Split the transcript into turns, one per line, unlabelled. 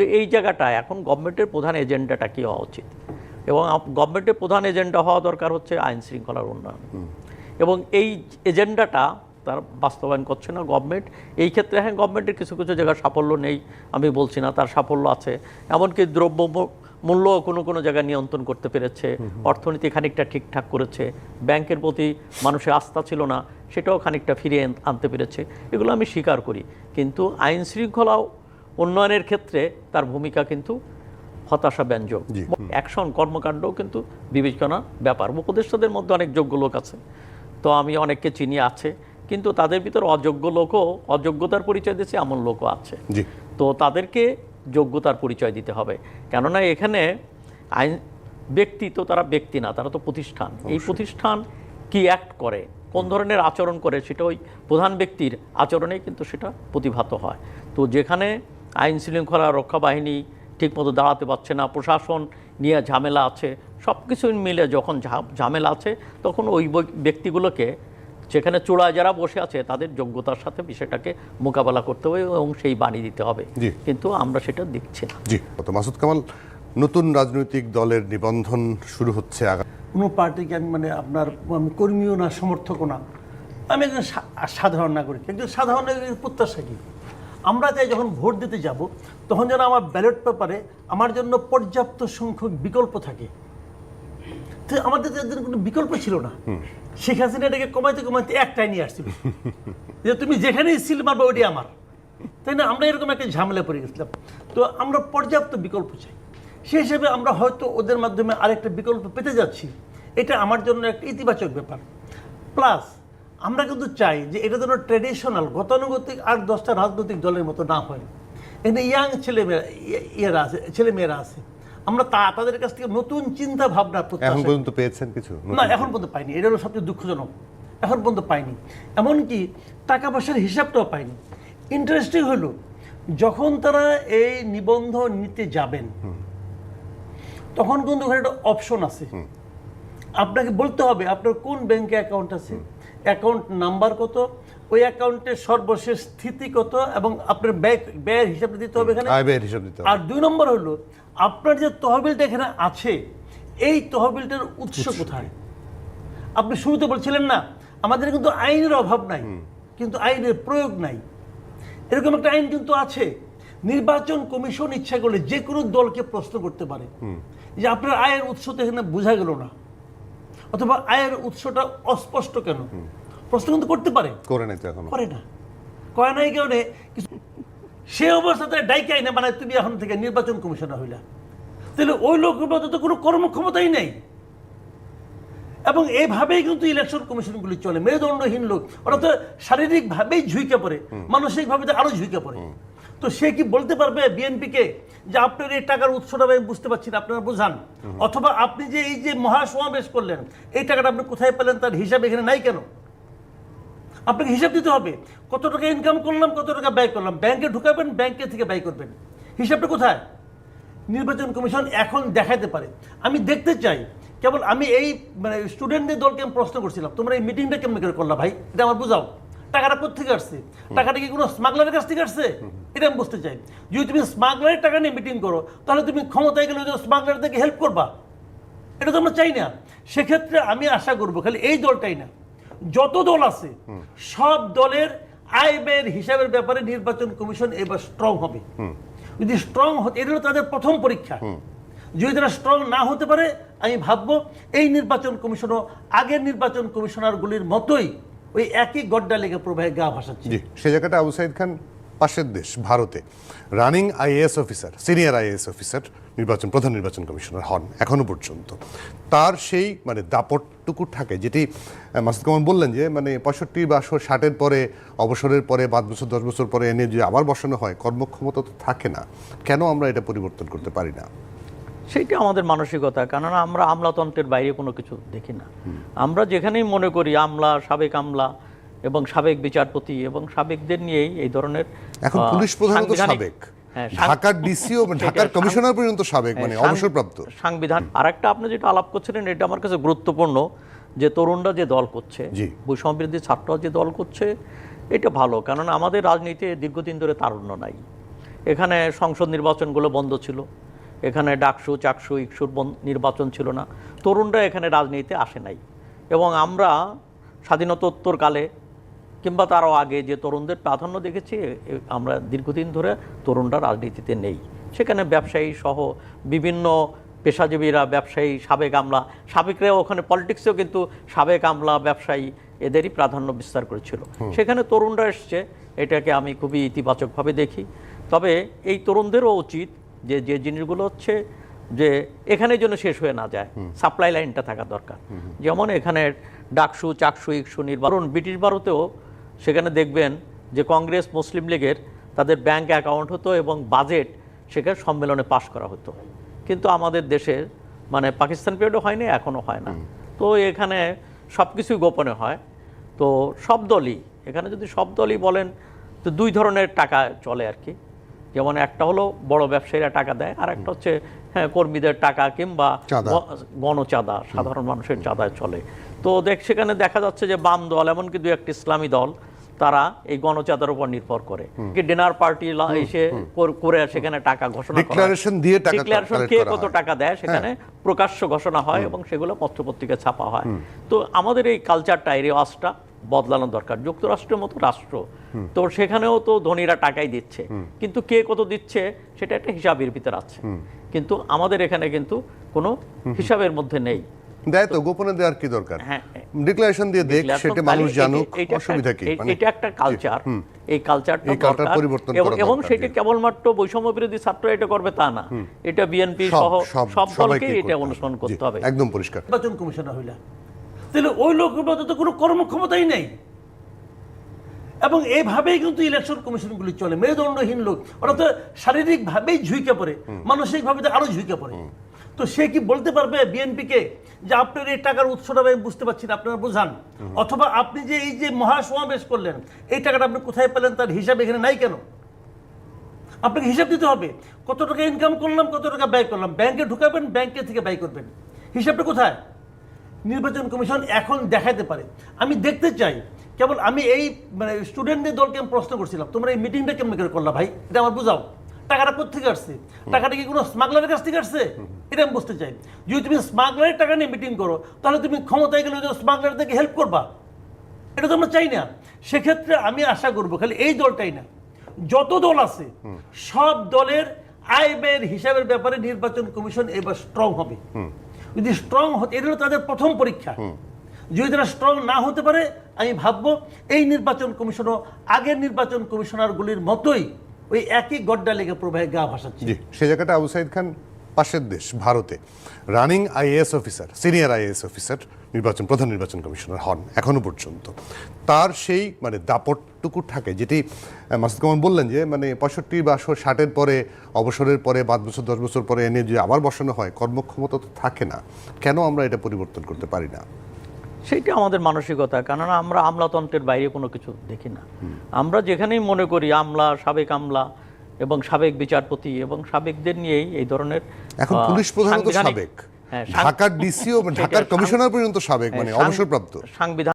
তো এই জায়গাটা এখন গভর্নমেন্টের প্রধান এজেন্ডাটা কী হওয়া উচিত? এবং গভর্নমেন্টের প্রধান এজেন্ডা হওয়া দরকার হচ্ছে আইন শৃঙ্খলার উন্নয়ন। এবং এই এজেন্ডাটা তার বাস্তবায়ন করছে না গভর্নমেন্ট এই ক্ষেত্রে হ্যাঁ গভর্নমেন্টের কিছু কিছু জায়গায় সাফল্য নেই আমি বলছি না তার সাফল্য আছে। এমনকি দ্রব্য মূল্য কোনো কোনো জায়গায় নিয়ন্ত্রণ করতে পেরেছে। অর্থনীতি খানিকটা ঠিকঠাক করেছে। ব্যাংকের প্রতি মানুষের আস্থা ছিল না সেটাও খানিকটা ফিরিয়ে আনতে পেরেছে। এগুলো আমি স্বীকার করি। কিন্তু আইন শৃঙ্খলা উন্নয়নের ক্ষেত্রে তার ভূমিকা কিন্তু হতাশা ব্যঞ্জক অ্যাকশন কর্মকাণ্ডও কিন্তু বিবেচনা ব্যাপার। উপদেষ্টাদের মধ্যে অনেক যোগ্য লোক আছে। তো আমি অনেককে চিনি আছে কিন্তু তাদের ভিতর অযোগ্য লোকও অযোগ্যতার পরিচয় দিচ্ছে এমন লোকও আছে। তো তাদেরকে যোগ্যতার পরিচয় দিতে হবে। কেননা এখানে আইন ব্যক্তি তো তারা ব্যক্তি না তারা তো প্রতিষ্ঠান। এই প্রতিষ্ঠান কি অ্যাক্ট করে কোন ধরনের আচরণ করে সেটা ওই প্রধান ব্যক্তির আচরণে কিন্তু সেটা প্রতিভাত হয়। তো যেখানে আইন শৃঙ্খলা রক্ষা বাহিনী ঠিকমতো দাঁড়াতে পারছে না প্রশাসন নিয়ে ঝামেলা আছে সব কিছু মিলে যখন ঝা- ঝামেলা আছে তখন ওই ব্যক্তিগুলোকে যেখানে চূড়ায় যারা বসে আছে তাদের যোগ্যতার সাথে বিষয়টাকে মোকাবেলা করতে হবে এবং সেই বাণী দিতে হবে।
জি।
কিন্তু আমরা সেটা দেখছি না।
জি মাসুদ কামাল নতুন রাজনৈতিক দলের নিবন্ধন শুরু হচ্ছে আগা
কোনো পার্টিকে আমি মানে আপনার কর্মীও না সমর্থকও না। আমি একজন সা- সাধারণ নাগরিক একজন সাধারণ নাগরিকের প্রত্যাশা কি? আমরা চাই যখন ভোট দিতে যাব তখন যেন আমার ব্যালট পেপারে আমার জন্য পর্যাপ্ত সংখ্যক বিকল্প থাকে। তো আমাদের তো কোনো বিকল্প ছিল না। শেখ হাসিনা এটাকে কমাইতে কমাইতে একটাই নিয়ে আসছিল। যে তুমি যেখানেই সিল মারবে ওইটাই আমার। তাই না? আমরা এরকম একটা ঝামেলা পড়ে গেছিলাম। তো আমরা পর্যাপ্ত বিকল্প চাই। সেই হিসেবে আমরা হয়তো ওদের মাধ্যমে আরেকটা বিকল্প পেতে যাচ্ছি। এটা আমার জন্য একটা ইতিবাচক ব্যাপার। প্লাস আমরা কিন্তু চাই যে এটা যেন ট্রেডিশনাল গতানুগতিক আট দশটা রাজনৈতিক দলের মতো না হয়। এখানে ইয়াং ছেলেমেয়েরা ইয়েরা আছে ছেলেমেয়েরা আছে। আমরা তা তাদের কাছ থেকে নতুন চিন্তা ভাবনা
এখন পর্যন্ত পেয়েছেন কিছু?
না এখন পর্যন্ত পাইনি। এটা হলো সবচেয়ে দুঃখজনক। এখন পর্যন্ত পাইনি। এমনকি টাকা পয়সার হিসাবটাও পাইনি। ইন্টারেস্টিং হলো যখন তারা এই নিবন্ধ নিতে যাবেন তখন কিন্তু ওখানে একটা অপশন আছে। আপনাকে বলতে হবে আপনার কোন ব্যাংকে অ্যাকাউন্ট আছে? অ্যাকাউন্ট নাম্বার কত? ওই অ্যাকাউন্টের সর্বশেষ স্থিতি কত এবং আপনার ব্যয় ব্যয়ের হিসাব দিতে হবে এখানে?
আয় ব্যয়ের হিসাব দিতে হবে।
আর দুই নম্বর হলো আপনার যে তহবিলটা এখানে আছে এই তহবিলটার উৎস কোথায়? আপনি শুরুতে বলছিলেন না আমাদের কিন্তু আইনের অভাব নাই কিন্তু আইনের প্রয়োগ নাই। এরকম একটা আইন কিন্তু আছে। নির্বাচন কমিশন ইচ্ছা করলে যে কোনো দলকে প্রশ্ন করতে পারে। যে আপনার আয়ের উৎস তো এখানে বোঝা গেল না। অথবা আয়ের উৎসটা অস্পষ্ট কেন? প্রশ্ন কিন্তু করতে পারে।
করে নাই এখনও।
করে না। করে নাই কারণে কিছু- সে অবস্থাতে ডাইকাই না মানে তুমি এখন থেকে নির্বাচন কমিশনার হইলা। তাহলে ওই মধ্যে তো কোনো কর্মক্ষমতাই নেই। এবং এইভাবেই কিন্তু ইলেকশন কমিশনগুলি চলে। মেরুদণ্ডহীন লোক। ওরা তো শারীরিকভাবেই ঝুঁকে পড়ে। মানসিকভাবে তো আরও ঝুঁকে পড়ে। তো সে কি বলতে পারবে বিএনপিকে? যে আপনার এই টাকার উৎসটা আমি বুঝতে পারছি না আপনারা বোঝান। অথবা আপনি যে এই যে মহাসমাবেশ করলেন এই টাকাটা আপনি কোথায় পেলেন তার হিসাব এখানে নাই কেন? আপনাকে হিসাব দিতে হবে। কত টাকা ইনকাম করলাম কত টাকা ব্যয় করলাম। ব্যাংকে ঢুকাবেন ব্যাংকে থেকে ব্যয় করবেন। হিসাবটা কোথায়? নির্বাচন কমিশন এখন দেখাতে পারে। আমি দেখতে চাই কেবল আমি এই মানে স্টুডেন্টদের দলকে আমি প্রশ্ন করছিলাম তোমরা এই মিটিংটা কেমন করে করলা ভাই? এটা আমার বুঝাও। টাকাটা কোথেকে আসছে? টাকাটা কি কোনো স্মাগলারের কাছ থেকে আসছে? এটা আমি বুঝতে চাই। যদি তুমি স্মাগলারের টাকা নিয়ে মিটিং করো তাহলে তুমি ক্ষমতায় গেলে স্মাগলারদেরকে হেল্প করবা। এটা তো আমরা চাই না। সেক্ষেত্রে আমি আশা করব খালি এই দলটাই না। যত দল আছে সব দলের আয় ব্যয়ের হিসাবের ব্যাপারে নির্বাচন কমিশন এবার স্ট্রং হবে। যদি স্ট্রং হতে এটা হলো তাদের প্রথম পরীক্ষা। যদি তারা স্ট্রং না হতে পারে আমি ভাববো এই নির্বাচন কমিশনও আগের নির্বাচন কমিশনারগুলির মতোই ওই একই গড্ডা লেগে প্রবাহে গা ভাসাচ্ছে।
সে জায়গাটা আবু সাইদ খান পাশের দেশ, ভারতে। Running IAS officer senior IAS officer নির্বাচন, প্রধান নির্বাচন কমিশনার হন এখনও পর্যন্ত। তার সেই মানে দাপটটুকু থাকে, যেটি মাসুদ কামাল বললেন যে মানে পঁয়ষট্টি বা ষাটের পরে, অবসরের পরে, পাঁচ বছর, দশ বছর পরে এনে যদি আবার বসানো হয়, কর্মক্ষমতা তো থাকে না। কেন আমরা এটা পরিবর্তন করতে পারি না?
সেইটা আমাদের মানসিকতা কেননা আমরা আমলাতন্ত্রের বাইরে কোনো কিছু দেখি না। আমরা যেখানেই মনে করি আমলা সাবেক আমলা এবং সাবেক বিচারপতি এবং সাবেকদের নিয়েই এই ধরনের
এখন পুলিশ প্রধান তো সাবেক।
হ্যাঁ,
ঢাকার ডিসিও
সেটা
ঢাকার কমিশনার পর্যন্ত সাবেক মানে
হ্যাঁ,
অবসরপ্রাপ্ত।
সাংবিধান আরেকটা আপনি যেটা আলাপ করছিলেন এটা আমার কাছে গুরুত্বপূর্ণ যে তরুণরা যে দল করছে
জি।
বৈষম্য ছাত্ররা যে দল করছে এটা ভালো কেননা আমাদের রাজনীতিতে দীর্ঘদিন ধরে তারুণ্য নাই। এখানে সংসদ নির্বাচনগুলো বন্ধ ছিল। এখানে ডাকসু চাকসু ইকসুর বন- নির্বাচন ছিল না। তরুণরা এখানে রাজনীতিতে আসে নাই। এবং আমরা স্বাধীনতোত্তরকালে কিংবা তারও আগে যে তরুণদের প্রাধান্য দেখেছি আমরা দীর্ঘদিন ধরে তরুণরা রাজনীতিতে নেই। সেখানে ব্যবসায়ী সহ বিভিন্ন পেশাজীবীরা ব্যবসায়ী সাবেক আমলা সাবেকরা ওখানে পলিটিক্সেও কিন্তু সাবেক আমলা ব্যবসায়ী এদেরই প্রাধান্য বিস্তার করেছিল। সেখানে তরুণরা এসছে এটাকে আমি খুবই ইতিবাচকভাবে দেখি। তবে এই তরুণদেরও উচিত যে যে জিনিসগুলো হচ্ছে যে এখানে যেন শেষ হয়ে না যায় সাপ্লাই লাইনটা থাকা দরকার। যেমন এখানে ডাকসু চাকসু ইকসু নির্বাচন। ব্রিটিশ ভারতেও সেখানে দেখবেন যে কংগ্রেস মুসলিম লীগের তাদের ব্যাংক অ্যাকাউন্ট হতো এবং বাজেট সেখানে সম্মেলনে পাশ করা হতো। কিন্তু আমাদের দেশের মানে পাকিস্তান পিরিয়ডও হয়নি এখনও হয় না। তো এখানে সব কিছুই গোপনে হয়। তো সব দলই এখানে যদি সব দলই বলেন তো দুই ধরনের টাকা চলে আর কি। যেমন একটা হলো বড় ব্যবসায়ীরা টাকা দেয় আর একটা হচ্ছে হ্যাঁ কর্মীদের টাকা কিংবা
চাঁদা।
গণচাঁদা সাধারণ মানুষের চাঁদায় চলে। তো দেখ সেখানে দেখা যাচ্ছে যে বাম দল এমনকি দু একটি ইসলামী দল তারা এই গণচাঁদার উপর নির্ভর করে। কি ডিনার পার্টি এসে করে সেখানে টাকা ঘোষণা হয়।
Declaration দিয়ে টাকা
Declaration কে কত টাকা দেয় সেখানে প্রকাশ্য ঘোষণা হয় এবং সেগুলো পত্রপত্রিকায় ছাপা হয়। তো আমাদের এই কালচারটা এই রেওয়াজটা বদলানো দরকার। যুক্তরাষ্ট্রের মতো রাষ্ট্র। তো সেখানেও তো ধনীরা টাকাই দিচ্ছে। কিন্তু কে কত দিচ্ছে সেটা একটা হিসাবের ভিতর আছে। কিন্তু আমাদের এখানে কিন্তু কোনো হিসাবের মধ্যে নেই।
দেয় তো গোপনে দেওয়ার কি দরকার?
হ্যাঁ
ডিক্লারেশন দিয়ে দেখ সেটা মানুষ
এটা-
জানুক
একটা-
অসুবিধা কি? মানে
এটা একটা কালচার এই কালচারটা দরকার।
পরিবর্তন
এবং-
করা
এবং সেটা কেবলমাত্র বৈষম্য বিরোধী ছাত্র এটা করবে তা না। এটা বিএনপি সহ
সব
দলকে এটা অনুসরণ করতে হবে।
একদম পরিষ্কার।
নির্বাচন কমিশনার হইলা। তাহলে ওই লোকগুলো তো কোনো কর্মক্ষমতাই নেই। এবং এইভাবেই কিন্তু ইলেকশন কমিশনগুলি চলে। মেরুদণ্ডহীন লোক। ওরা তো শারীরিকভাবেই ঝুঁকে পড়ে। মানসিকভাবে তো আরও ঝুঁকে পড়ে। তো সে কি বলতে পারবে বিএনপিকে যে আপনার এই টাকার উৎসটা আমি বুঝতে পারছি না আপনারা বোঝান? অথবা আপনি যে এই যে মহাসমাবেশ করলেন এই টাকাটা আপনি কোথায় পেলেন তার হিসাব এখানে নাই কেন? আপনাকে হিসাব দিতে হবে। কত টাকা ইনকাম করলাম কত টাকা ব্যয় করলাম। ব্যাংকে ঢুকাবেন ব্যাংকে থেকে ব্যয় করবেন। হিসাবটা কোথায়? নির্বাচন কমিশন এখন দেখাতে পারে। আমি দেখতে চাই, কেবল আমি এই মানে স্টুডেন্টদের দলকে আমি প্রশ্ন করছিলাম, তোমরা এই মিটিংটা কেমন করে করলা ভাই? এটা আমার বুঝাও। টাকাটা কোথেকে আসছে? টাকাটা কি কোনো স্মাগলারের কাছ থেকে আসছে? এটা আমি বুঝতে চাই। যদি তুমি স্মাগলারের টাকা নিয়ে মিটিং করো, তাহলে তুমি ক্ষমতায় গেলে স্মাগলারদেরকে হেল্প করবা। এটা তো আমরা চাই না। সেক্ষেত্রে আমি আশা করব, খালি এই দলটাই না। যত দল আছে, সব দলের আয় ব্যয়ের হিসাবের ব্যাপারে নির্বাচন কমিশন এবার স্ট্রং হবে। যদি স্ট্রং হতে এটা হলো তাদের প্রথম পরীক্ষা। যদি তারা স্ট্রং না হতে পারে আমি ভাববো এই নির্বাচন কমিশনও আগের নির্বাচন কমিশনারগুলির মতোই ওই একই গড্ডা লেগে প্রবাহে গা ভাসাচ্ছে।
সে জায়গাটা আবু সাইদ খান পাশের দেশ ভারতে। Running IAS officer senior IAS officer নির্বাচন প্রধান নির্বাচন কমিশনার হন এখনও পর্যন্ত। তার সেই মানে দাপটটুকু থাকে যেটি মাসুদ কামাল বললেন যে মানে পঁয়ষট্টি বা ষাটের পরে অবসরের পরে পাঁচ বছর দশ বছর পরে এনে যে আবার বসানো হয় কর্মক্ষমতা তো থাকে না। কেন আমরা এটা পরিবর্তন করতে পারি না?
সেইটা আমাদের মানসিকতা কেননা আমরা আমলাতন্ত্রের বাইরে কোনো কিছু দেখি না। আমরা যেখানেই মনে করি আমলা সাবেক আমলা এবং সাবেক বিচারপতি এবং সাবেকদের নিয়েই এই ধরনের
এখন পুলিশ প্রধান সাবেক।
হ্যাঁ,
ঢাকার ডিসিও ঢাকার কমিশনার পর্যন্ত সাবেক মানে
হ্যাঁ,
অবসরপ্রাপ্ত।
সাংবিধানিক